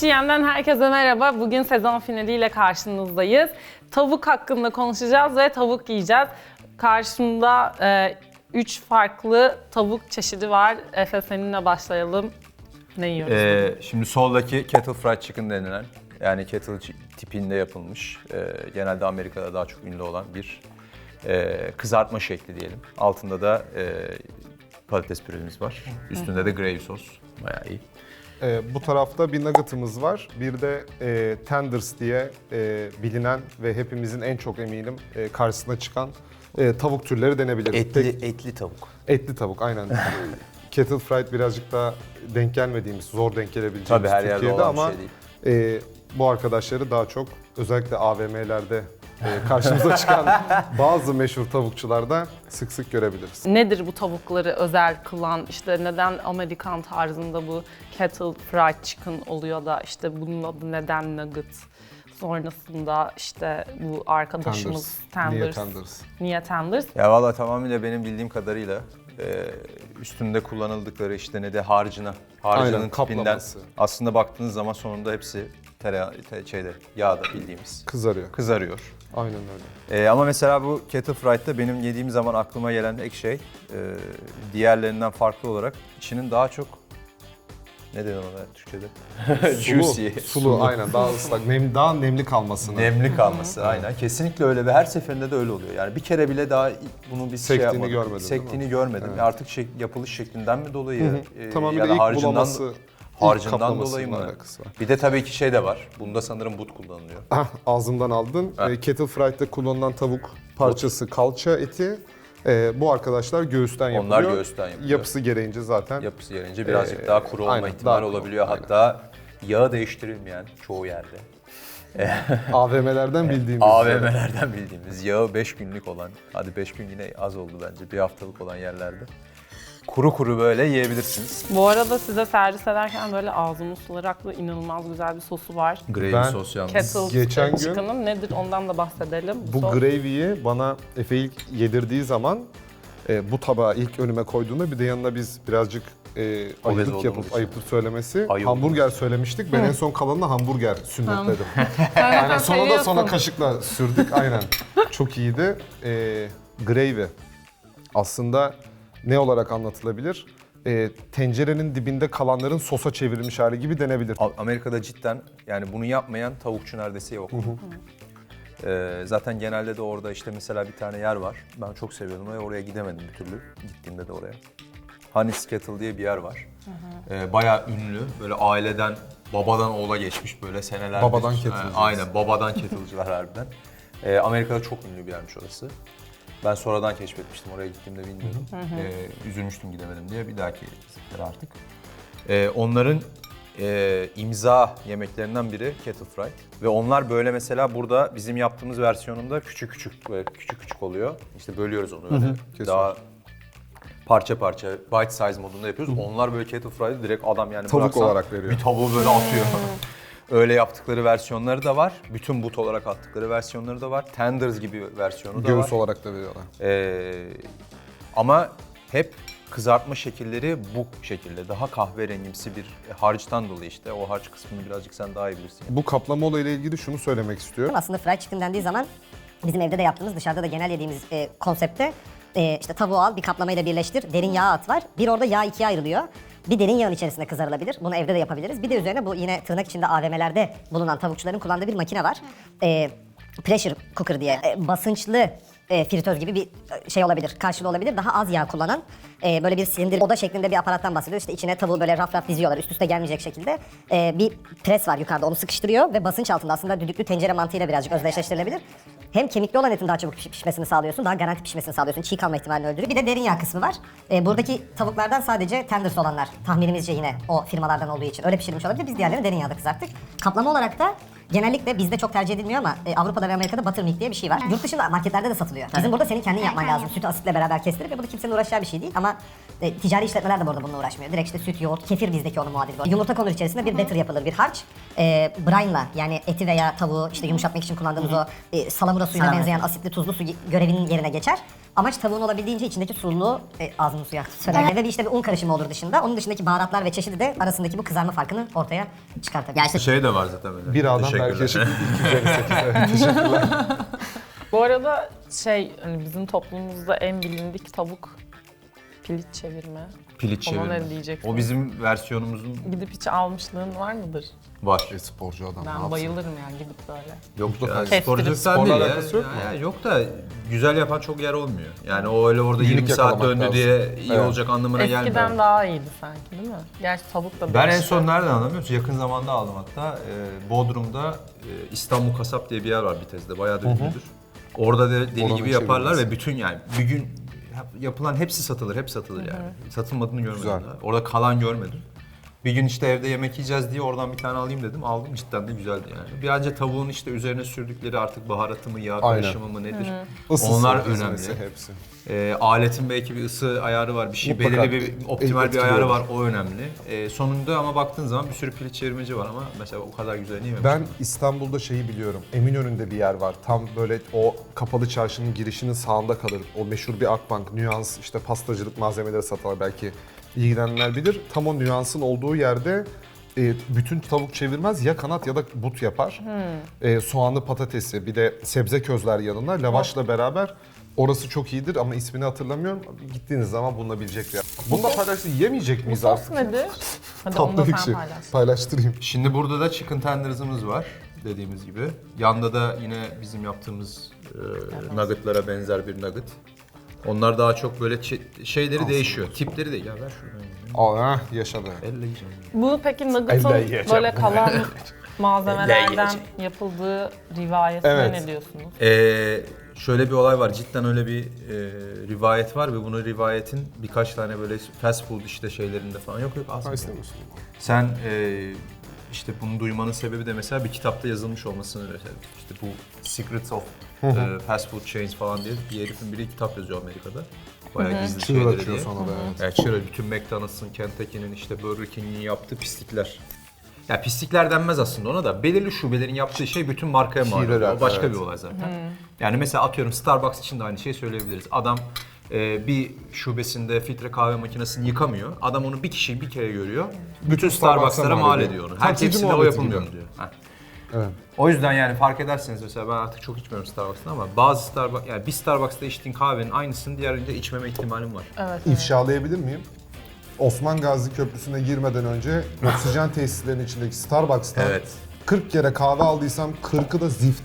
3 yemden herkese merhaba. Bugün sezon finaliyle karşınızdayız. Tavuk hakkında konuşacağız ve tavuk yiyeceğiz. Karşımda 3 farklı tavuk çeşidi var. Efe seninle başlayalım. Ne yiyoruz? Ee, şimdi soldaki kettle fried chicken denilen yani kettle tipinde yapılmış e, genelde Amerika'da daha çok ünlü olan bir e, kızartma şekli diyelim. Altında da e, patates püremiz var. Üstünde de gravy sos. Bayağı iyi. Ee, bu tarafta bir nugget'ımız var. Bir de e, tenders diye e, bilinen ve hepimizin en çok eminim e, karşısına çıkan e, tavuk türleri denebilir. Etli Tek- etli tavuk. etli tavuk aynen. Kettle fried birazcık daha denk gelmediğimiz, zor denk gelebileceğimiz Tabii her yerde Türkiye'de olan bir ama şey değil. e, bu arkadaşları daha çok özellikle AVM'lerde e, karşımıza çıkan bazı meşhur tavukçularda sık sık görebiliriz. Nedir bu tavukları özel kılan, işte neden Amerikan tarzında bu kettle fried chicken oluyor da işte bunun adı neden nugget? Sonrasında işte bu arkadaşımız Tenders. Niye tenders. tenders? Niye tenders? Ya valla tamamıyla benim bildiğim kadarıyla e, üstünde kullanıldıkları işte ne de harcına, harcının Aynen, tipinden kaplaması. aslında baktığınız zaman sonunda hepsi tereyağı, te, şeyde, yağda bildiğimiz Kızarıyor. kızarıyor. Aynen öyle. Ee, ama mesela bu kettle fried'da benim yediğim zaman aklıma gelen ek şey e, diğerlerinden farklı olarak içinin daha çok ne denir ona Türkçe'de? Juicy. Sulu, sulu, aynen daha ıslak, nem, daha nemli kalmasını. Nemli kalması aynen. Kesinlikle öyle ve her seferinde de öyle oluyor. Yani bir kere bile daha bunu biz şey Sektiğini yapmadık. görmedim, değil Sektiğini görmedim. Artık şey, yapılış şeklinden mi dolayı e, Tamamıyla ya da ilk harcından, bulaması, harcından kaplamasıyla dolayı mı? alakası var. Bir de tabii ki şey de var. Bunda sanırım but kullanılıyor. Ah, ağzımdan aldın. E, kettle fried'de kullanılan tavuk parçası kalça eti. E, bu arkadaşlar göğüsten Onlar yapılıyor. göğüsten yapılıyor. Yapısı gereğince zaten Yapısı gelince birazcık Ee, daha kuru olma aynen, ihtimali daha kuru, olabiliyor. aynen. Hatta yağı değiştirilmeyen çoğu yerde. AVM'lerden bildiğimiz üzere. AVM'lerden bildiğimiz yağı 5 günlük olan, hadi 5 gün yine az oldu bence, bir haftalık olan yerlerde. Kuru kuru böyle yiyebilirsiniz. Bu arada size servis ederken böyle ağzımın suları aktı. inanılmaz güzel bir sosu var. Gravy Ben- sos yalnız. Kettle Geçen gün- chicken'ın nedir ondan da bahsedelim. Bu sos. gravy'yi bana Efe ilk yedirdiği zaman e, bu tabağı ilk önüme koyduğunda bir de yanına biz birazcık e, ayıplık olduğumuz yapıp için. ayıptır söylemesi Ayıp hamburger söylemiştik. Ben en son kalanına hamburger sünnetledim. Aynen sonra da seviyorsun. sonra kaşıkla sürdük aynen. Çok iyiydi. E, gravy aslında ne olarak anlatılabilir? E, tencerenin dibinde kalanların sosa çevrilmiş hali gibi denebilir. A- Amerika'da cidden yani bunu yapmayan tavukçu neredeyse yok. Ee, zaten genelde de orada işte mesela bir tane yer var. Ben çok seviyordum ve oraya gidemedim bir türlü. Gittiğimde de oraya. Honey's Kettle diye bir yer var. Ee, bayağı ünlü. Böyle aileden, babadan oğula geçmiş böyle senelerdir. Babadan Ee, kettle'cıyız. Aynen, babadan kettle'cılar harbiden. Ee, Amerika'da çok ünlü bir yermiş orası. Ben sonradan keşfetmiştim. Oraya gittiğimde bilmiyordum. Ee, üzülmüştüm gidemedim diye. Bir dahaki sefere artık. Ee, onların e, imza yemeklerinden biri kettle fried. Ve onlar böyle mesela burada bizim yaptığımız versiyonunda küçük küçük böyle küçük küçük oluyor. İşte bölüyoruz onu kesin. Daha parça parça bite size modunda yapıyoruz. Onlar böyle kettle fried'i direkt adam yani Tavuk bıraksan olarak veriyor. Bir tavuğu böyle atıyor. Öyle yaptıkları versiyonları da var. Bütün but olarak attıkları versiyonları da var. Tenders gibi versiyonu da var. Göğüs olarak da veriyorlar. Ee, ama hep kızartma şekilleri bu şekilde. Daha kahverengimsi bir harçtan dolayı işte. O harç kısmını birazcık sen daha iyi bilirsin. Bu kaplama olayıyla ilgili şunu söylemek istiyorum. Aslında fried chicken dendiği zaman bizim evde de yaptığımız, dışarıda da genel yediğimiz e, konsepte e, işte tavuğu al, bir kaplamayla birleştir, derin yağ at var. Bir orada yağ ikiye ayrılıyor. Bir derin yağın içerisinde kızarılabilir. Bunu evde de yapabiliriz. Bir de üzerine bu yine tırnak içinde AVM'lerde bulunan tavukçuların kullandığı bir makine var. E, pressure cooker diye. E, basınçlı e, fritöz gibi bir e, şey olabilir, karşılığı olabilir. Daha az yağ kullanan e, böyle bir silindir oda şeklinde bir aparattan bahsediyor. İşte içine tavuğu böyle raf raf diziyorlar üst üste gelmeyecek şekilde. E, bir pres var yukarıda onu sıkıştırıyor ve basınç altında aslında düdüklü tencere mantığıyla birazcık özdeşleştirilebilir. Hem kemikli olan etin daha çabuk piş- pişmesini sağlıyorsun, daha garanti pişmesini sağlıyorsun. Çiğ kalma ihtimalini öldürüyor. Bir de derin yağ kısmı var. E, buradaki tavuklardan sadece tenders olanlar tahminimizce yine o firmalardan olduğu için öyle pişirilmiş olabilir. Biz diğerlerini derin yağda kızarttık. Kaplama olarak da Genellikle bizde çok tercih edilmiyor ama e, Avrupa'da ve Amerika'da buttermilk diye bir şey var. Yurt dışında marketlerde de satılıyor. Bizim burada senin kendin yapman lazım. Sütü asitle beraber kestirip ve bu da kimsenin uğraşacağı bir şey değil ama E, ticari işletmeler de bu arada bununla uğraşmıyor. Direkt işte süt, yoğurt, kefir bizdeki onun muadili. bu. Yumurta konur içerisinde bir batter yapılır, bir harç. E, brine'la yani eti veya tavuğu işte yumuşatmak için kullandığımız o e, salamura suyuna Salamura. benzeyen asitli tuzlu su görevinin yerine geçer. Amaç tavuğun olabildiğince içindeki sululuğu e, ağzımın suyu aktı söylerken ve bir işte bir un karışımı olur dışında. Onun dışındaki baharatlar ve çeşidi de arasındaki bu kızarma farkını ortaya çıkartabilir. Yani işte Şey de var zaten böyle. Bir adam Teşekkürler. belki yaşı 258. Evet, teşekkürler. Bu arada şey hani bizim toplumumuzda en bilindik tavuk piliç çevirme. Piliç Ona çevirme. ne diyeceksin? O bizim versiyonumuzun Gidip hiç almışlığın var mıdır? var. E, sporcu adam. ne Ben yapsın? bayılırım yani gidip böyle. Yok ya, Kestirip sporculuktan sporla değil ya. alakası yok mu? Ya, yok da güzel yapan çok yer olmuyor. Yani o öyle orada İyilik 20 saat yakalamak döndü lazım. diye iyi Evet. olacak anlamına gelmiyor. Eskiden daha iyiydi sanki değil mi? Gerçi tavuk da Ben en son nereden musun? Yakın zamanda aldım hatta. Ee, Bodrum'da e, İstanbul Kasap diye bir yer var Bitez'de. Bayağı da ünlüdür. Orada da deli Oranın gibi yaparlar ve bütün yani bir gün yapılan hepsi satılır, hep satılır yani. Satılmadığını görmedim Güzel. daha. Orada kalan görmedim. Bir gün işte evde yemek yiyeceğiz diye oradan bir tane alayım dedim. Aldım cidden de güzeldi yani. Bir anca tavuğun işte üzerine sürdükleri artık baharatı mı, yağ Aynen. karışımı mı nedir? Isısı, Onlar önemli. Hepsi. E, aletin belki bir ısı ayarı var, bir şey Mutlaka belirli bir optimal bir ayarı var, o önemli. E, sonunda ama baktığın zaman bir sürü piliç çevirmeci var ama mesela o kadar güzel değil mi? Ben İstanbul'da şeyi biliyorum. Eminönü'nde bir yer var. Tam böyle o kapalı çarşının girişinin sağında kalır. O meşhur bir Akbank, nüans işte pastacılık malzemeleri satar belki ilgilenenler bilir. Tam o nüansın olduğu yerde e, bütün tavuk çevirmez ya kanat ya da but yapar. E, soğanlı patatesi bir de sebze közler yanına lavaşla beraber. Orası çok iyidir ama ismini hatırlamıyorum. Gittiğiniz zaman bulunabilecek bir yer. Bunu da paylaşsın. Yemeyecek miyiz sos artık? nedir? Hadi onu da Tatlı bir sen şey. paylaş. Paylaştırayım. Şimdi burada da chicken tenders'ımız var dediğimiz gibi. Yanda da yine bizim yaptığımız e, nuggetlara benzer bir nugget. Onlar daha çok böyle çe- şeyleri değişiyor. Tipleri de ya ver şuradan. Aa, yaşadı. Elle yiyeceğim. Bu peki Nugget'ın Elle yiyeceğim. böyle kalan malzemelerden yiyeceğim. yapıldığı rivayetine Evet. ne diyorsunuz? Ee, şöyle bir olay var. Cidden öyle bir e, rivayet var ve bunu rivayetin birkaç tane böyle fast food işte şeylerinde falan yok yok Ha, musun? Sen e, işte bunu duymanın sebebi de mesela bir kitapta yazılmış olmasını mesela işte bu Secrets of e, Fast Food Chains falan diye bir herifin biri kitap yazıyor Amerika'da. Bayağı gizli Çığır şeyleri açıyor diye. sonra da evet. Yani çığır bütün McDonald's'ın, Kentucky'nin işte Burger King'in yaptığı pislikler. Ya pislikler denmez aslında ona da. Belirli şubelerin yaptığı şey bütün markaya mal oluyor. Hileler, O başka evet. bir olay zaten. Yani mesela atıyorum Starbucks için de aynı şeyi söyleyebiliriz. Adam e, bir şubesinde filtre kahve makinesini yıkamıyor. Adam onu bir kişi bir kere görüyor. Bütün, Starbucks'a Starbucks'lara mal ediyor. onu. Her Taksici o muhabbeti yapılmıyor gibi. diyor. Ha. Evet. O yüzden yani fark ederseniz mesela ben artık çok içmiyorum Starbucks'tan ama bazı Starbucks yani bir Starbucks'ta içtiğin kahvenin aynısını diğerinde içmeme ihtimalim var. Evet. İfşalayabilir miyim? Osman Gazi Köprüsü'ne girmeden önce oksijen tesislerinin içindeki Starbucks'tan Evet. 40 kere kahve aldıysam 40'ı da zift.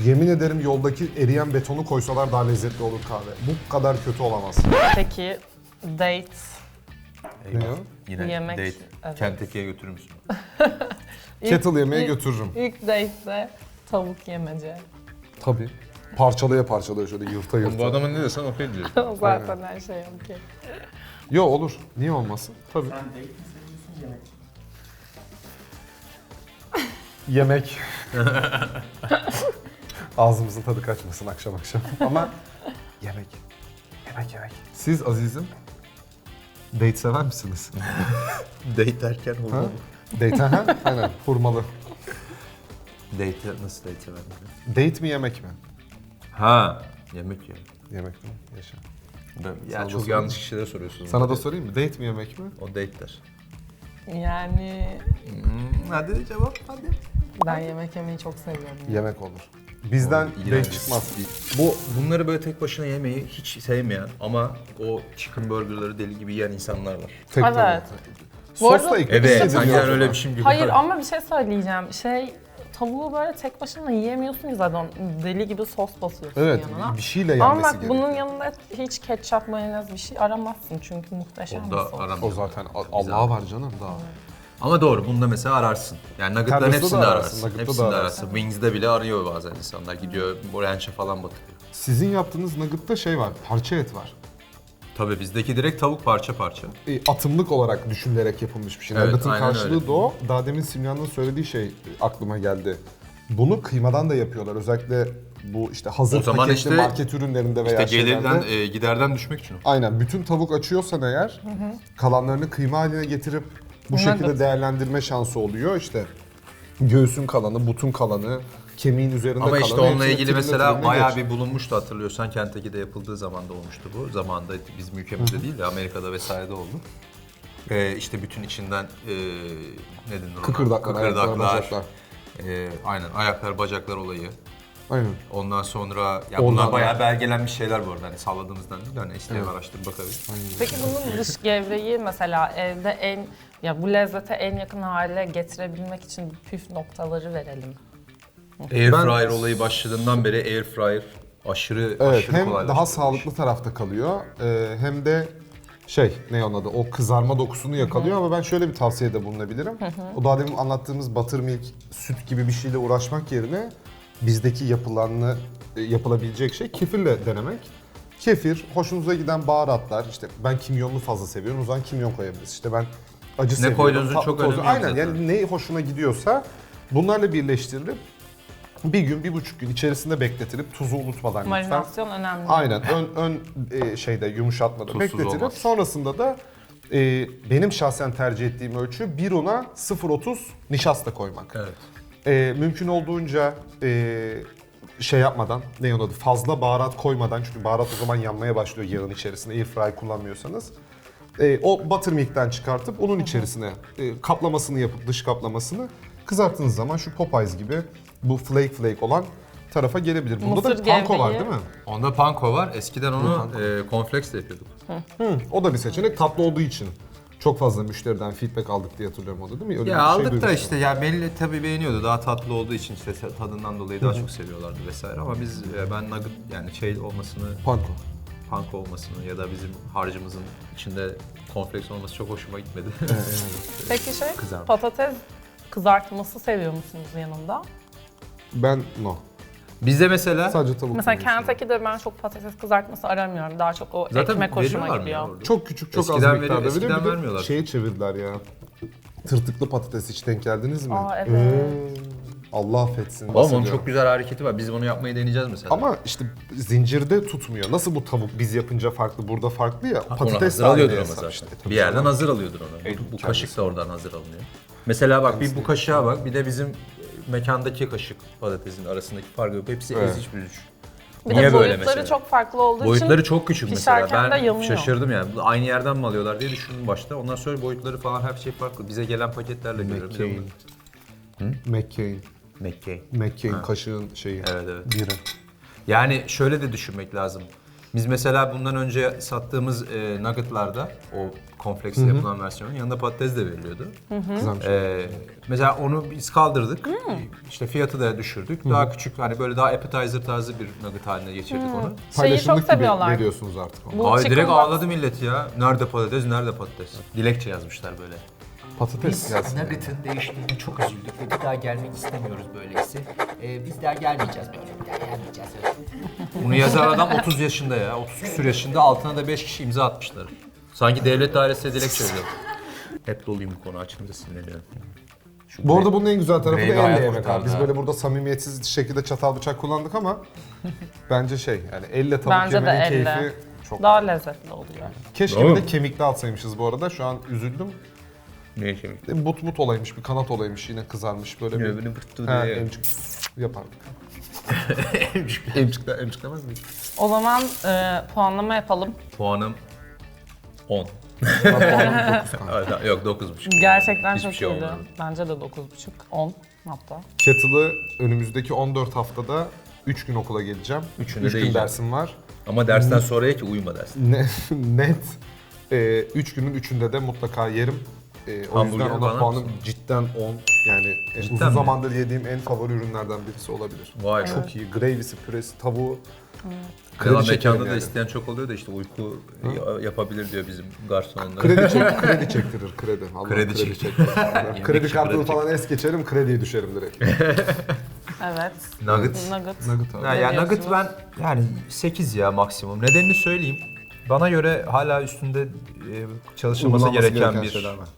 Yemin ederim yoldaki eriyen betonu koysalar daha lezzetli olur kahve. Bu kadar kötü olamaz. Peki date Eyvah. o? Yine Yemek, date. evet. Kentucky'ye götürür müsün? Kettle yemeğe ilk- götürürüm. ilk date'de tavuk yemece. Tabii. Parçalaya parçalaya şöyle yırta yırta. adamın ne desen okey diyor. Zaten her şey okey. Yo olur. Niye olmasın? Tabii. Yemek. Ağzımızın tadı kaçmasın akşam akşam. Ama yemek. Yemek yemek. Siz Aziz'im date sever misiniz? Date derken Ha? hurma. Date ha? Aynen hurmalı. Date nasıl date sever Date mi yemek mi? Ha, yemek ya. Yemek mi? Yaşa. Ben, Sana ya da çok sorayım. yanlış kişilere soruyorsunuz. Sana da sorayım mı? Date mi yemek mi? O date der. Yani Hmm, hadi cevap hadi. ben yemek yemeyi çok seviyorum. ya. Yemek olur. Bizden iğrenç. çıkmaz. Bu bunları böyle tek başına yemeyi hiç sevmeyen ama o chicken burgerları deli gibi yiyen insanlar var. Tek Evet. tabii. Bu arada- Sosla ekmek Evet, sanki ona. öyle bir şey gibi. Hayır ama bir şey söyleyeceğim. Şey tavuğu böyle tek başına yiyemiyorsun ki zaten deli gibi sos basıyorsun Evet, yanına. bir şeyle Ama yenmesi bak gerekiyor. bunun yanında hiç ketçap, mayonez bir şey aramazsın çünkü muhteşem bir Onda sos. O zaten Allah var canım daha. Ama doğru bunda mesela ararsın. Yani nuggetların Termosta da hepsinde ararsın, ararsın. nugget'ta da Hepsinde ararsın. ararsın. Wings'de bile arıyor bazen insanlar. Gidiyor ranch'e falan batırıyor. Sizin yaptığınız nugget'ta şey var, parça et var. Tabii bizdeki direkt tavuk parça parça. E, atımlık olarak düşünülerek yapılmış bir şey. Evet, Nugget'ın aynen karşılığı öyle. da o. Daha demin Simyan'ın söylediği şey aklıma geldi. Bunu kıymadan da yapıyorlar. Özellikle bu işte hazır O zaman paketli işte- market ürünlerinde veya İşte gelirden, şeylerde. e, giderden düşmek için o. Aynen bütün tavuk açıyorsan eğer kalanlarını kıyma haline getirip bu Bunlar şekilde da- değerlendirme şansı oluyor. İşte göğsün kalanı, butun kalanı, kemiğin üzerinde Ama kalanı. işte onunla hepsini ilgili mesela triline bayağı geç. bir bulunmuştu hatırlıyorsan Kentucky'de yapıldığı zaman da olmuştu bu. Zamanında bizim ülkemizde değil de Amerika'da vesairede oldu. Ee, işte bütün içinden e, ne denir ona? Kıkırdaklar, ayaklar, bacaklar. e, aynen ayaklar bacaklar olayı. Aynen. Ondan sonra ya Ondan bunlar bayağı belgelenmiş şeyler bu arada. Hani salladığımızdan değil de hani isteyen araştırıp bakabilir. Peki bunun dış gevreği mesela evde en ya bu lezzete en yakın hale getirebilmek için püf noktaları verelim. Air Ben- fryer olayı başladığından beri air fryer aşırı Evet aşırı hem kolaylaştırmış. daha sağlıklı tarafta kalıyor e, hem de şey ne onun adı o kızarma dokusunu yakalıyor ama ben şöyle bir tavsiyede bulunabilirim. O daha demin anlattığımız buttermilk süt gibi bir şeyle uğraşmak yerine bizdeki yapılanlı e, yapılabilecek şey kefirle denemek. Kefir, hoşunuza giden baharatlar, işte ben kimyonlu fazla seviyorum o zaman kimyon koyabiliriz. İşte ben acı seviyorum. koyduğunuzun çok tozu- önemi yok Aynen zaten. yani ne hoşuna gidiyorsa bunlarla birleştirilip bir gün, bir buçuk gün içerisinde bekletilip tuzu unutmadan lütfen. Marinasyon önemli. Aynen ön ön e, şeyde yumuşatmada Tuzsuz bekletilip olmaz. sonrasında da e, benim şahsen tercih ettiğim ölçü 1 una 0.30 nişasta koymak. Evet. E, mümkün olduğunca e, şey yapmadan, ne onun adı, fazla baharat koymadan çünkü baharat o zaman yanmaya başlıyor yağın içerisinde airfry kullanmıyorsanız. E, o buttermilk'ten çıkartıp onun içerisine e, kaplamasını yapıp dış kaplamasını kızarttığınız zaman şu Popeyes gibi bu flake flake olan tarafa gelebilir. Bunda da Mısır panko var gevreği. değil mi? Onda panko var. Eskiden onu e, cornflakes de yapıyorduk. Hı, o da bir seçenek tatlı olduğu için. Çok fazla müşteriden feedback aldık diye hatırlıyorum o da değil mi? Öyle bir Ya şey aldık da işte ya belli tabii beğeniyordu. Daha tatlı olduğu için işte tadından dolayı daha çok seviyorlardı vesaire ama biz e, ben nugget yani şey olmasını, Panko. panko olmasını ya da bizim harcımızın içinde cornflakes olması çok hoşuma gitmedi. Peki şey Kızarmış. patates kızartması seviyor musunuz yanında? Ben no. Bizde mesela Sadece tavuk. Mesela yiyorum. Kentucky'de ben çok patates kızartması aramıyorum. Daha çok o zaten ekmek hoşuma veriyorlar mı gidiyor. orada? Çok küçük, çok Eskiden az veriyor- miktarda veriyor. eskiden Bir de vermiyorlar. Şeye çevirdiler ya. Tırtıklı patates hiç denk geldiniz mi? Aa, evet. Hmm, Allah affetsin. Oğlum onun bahsediyorum. çok güzel hareketi var. Biz bunu yapmayı deneyeceğiz mesela. Ama işte zincirde tutmuyor. Nasıl bu tavuk biz yapınca farklı, burada farklı ya. onu Patates hazır de aynı alıyordur ama hesap zaten. işte. Tabii bir yerden canım. hazır alıyordur onu. Bu, kaşık da oradan hazır alınıyor. Mesela bak bir bu kaşığa bak bir de bizim mekandaki kaşık patatesin arasındaki farkı yok. Hepsi Evet. eziş büzüş. Bir Niye de böyle boyutları mesela? çok farklı olduğu Boyutları için çok küçük mesela. pişerken de Ben yanıyor. şaşırdım yani. Aynı yerden mi alıyorlar diye düşündüm başta. Ondan sonra boyutları falan her şey farklı. Bize gelen paketlerle görüyorum. McCain. McCain. McCain. McCain kaşığın şeyi. Evet, evet. Biri. Yani şöyle de düşünmek lazım. Biz mesela bundan önce sattığımız e, nuggetlarda o cornflakes'le yapılan versiyonun yanında patates de veriliyordu. Kızarmış. Ee, mesela onu biz kaldırdık. İşte fiyatı da düşürdük. Daha küçük hani böyle daha appetizer tarzı bir nugget haline geçirdik onu. şeyi çok Paylaşımlık gibi seviyorlar. veriyorsunuz artık onu. Bu Ay chicken direkt box- ağladı millet ya. Nerede patates, nerede patates? Dilekçe yazmışlar böyle. Patates gelsin. Nugget'ın değiştiğine çok üzüldük ve bir daha gelmek istemiyoruz böyleyse. Ee, biz daha gelmeyeceğiz böyle, bir daha gelmeyeceğiz. Bunu yazan adam 30 yaşında ya. 30 küsur yaşında altına da 5 kişi imza atmışlar. Sanki devlet dairesine dilekçe yazıyor. Hep doluyum bu konu açınca sinirleniyorum. Şu Bu arada bunun en güzel tarafı da elle yemek abi. kurtardı Biz ha. böyle burada samimiyetsiz şekilde çatal bıçak kullandık ama bence şey yani elle tavuk Bence de yemenin elle. keyfi çok. Daha lezzetli oluyor. Keşke bir de kemikli alsaymışız bu arada. Şu an üzüldüm. Ne mi? Bir But but olaymış, bir kanat olaymış yine kızarmış böyle bir. Öbürünü pırttı Ha, diye. emcik yapardık. emcik, emcik demez miyiz? O zaman e, puanlama yapalım. Puanım 10. Ben puanım dokuz kanka. Yok 9,5. Gerçekten Hiçbir çok şey iyiydi. olmadı. Bence de 9,5, 10 hatta. Kettle'ı önümüzdeki 14 haftada 3 gün okula geleceğim. Üçünde 3 de gün yiyeceğim. dersim var. Ama dersten sonraya ki uyuma dersin. Ne, net 3 günün 3'ünde de mutlaka yerim. E, o Hamburger yüzden ona puanım mısın? cidden 10. Yani e, Cidden uzun mi? zamandır yediğim en favori ürünlerden birisi olabilir. Vay be. Çok iyi. Gravy'si, püresi, tavuğu. Kredi Kredi çekerim mekanda da yani. isteyen çok oluyor da işte uyku ya- yapabilir diyor bizim garsonlar. Kredi, çek, kredi çektirir, kredi. Allah Kredi kredi, çek- çektirir. Kredi Yemekçi kartını kredi falan es geçerim, krediye düşerim direkt. Evet. Nugget. Nugget. Nugget abi. Ya, ya nugget ben yani 8 ya maksimum. Nedenini söyleyeyim. Bana göre hala üstünde e, çalışılması Uygulanması gereken, gereken bir şeyler var.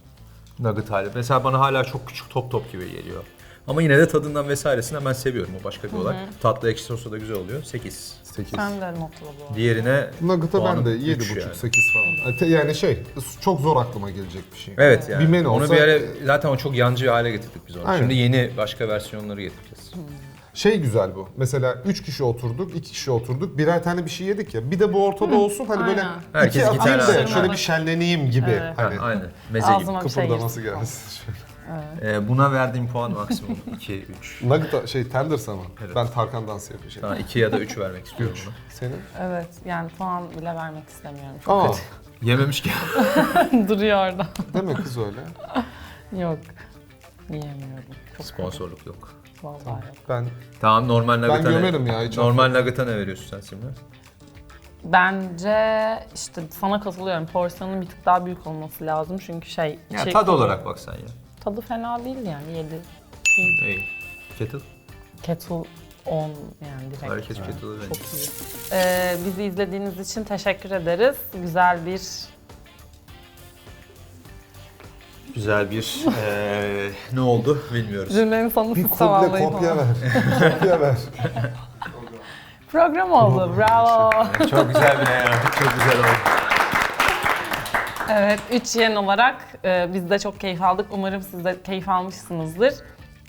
Nugget hali. Mesela bana hala çok küçük top top gibi geliyor. Ama yine de tadından vesairesinden ben seviyorum. O başka bir olay. Tatlı ekşi sosu da güzel oluyor. 8. 8. Ben de notla bu. Diğerine Nugget'a ben puanım de üç 7,5 yani. 8 falan. Te- Yani şey çok zor aklıma gelecek bir şey. Evet yani. Bir menü Onu olsa- bir ara zaten o çok yancı hale getirdik biz onu. Aynen. Şimdi yeni başka versiyonları getireceğiz. Şey güzel bu. Mesela 3 kişi oturduk, 2 kişi oturduk. Birer tane bir şey yedik ya. Bir de bu ortada olsun. Hani böyle Aynen. Herkes iki iki atayım tane da alsın. şöyle bir şenleneyim gibi. Evet. Hani Ha, aynen. Meze gibi. Ağzıma bir şey kıpırdaması girsin. gelsin. Ee, buna verdiğim puan maksimum 2, 3. Nugget şey tenders ama. Evet. Ben Tarkan dansı yapacağım. Daha 2 ya da 3 vermek istiyorum buna. Senin? Evet yani puan bile vermek istemiyorum. Çok Aa, Yememiş ki. Duruyor orada. deme kız öyle. Yok. Yiyemiyorum. Çok Sponsorluk yok. Vallahi yok. Ben Tamam normal nugget'a ne- gömerim ya, hiç Normal nugget'a ne veriyorsun sen Simre? Bence işte sana katılıyorum. Porsiyonun bir tık daha büyük olması lazım. Çünkü şey... Ya içi- tad olarak bak sen ya. Tadı fena değil yani. 7. İyi. Kettle. Kettle 10 yani direkt. Herkes kettle'ı Çok beğeniyor. iyi. Ee, bizi izlediğiniz için teşekkür ederiz. Güzel bir Güzel bir eee ne oldu bilmiyoruz. cümlenin sonu bir siz tamamlayın kopya ver. kopya ver. Program oldu. Bravo. Çok güzel bir ya. Çok güzel oldu. Evet, 3 yeni olarak e, biz de çok keyif aldık. Umarım siz de keyif almışsınızdır.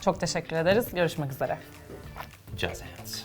Çok teşekkür ederiz. Görüşmek üzere. Caz hands.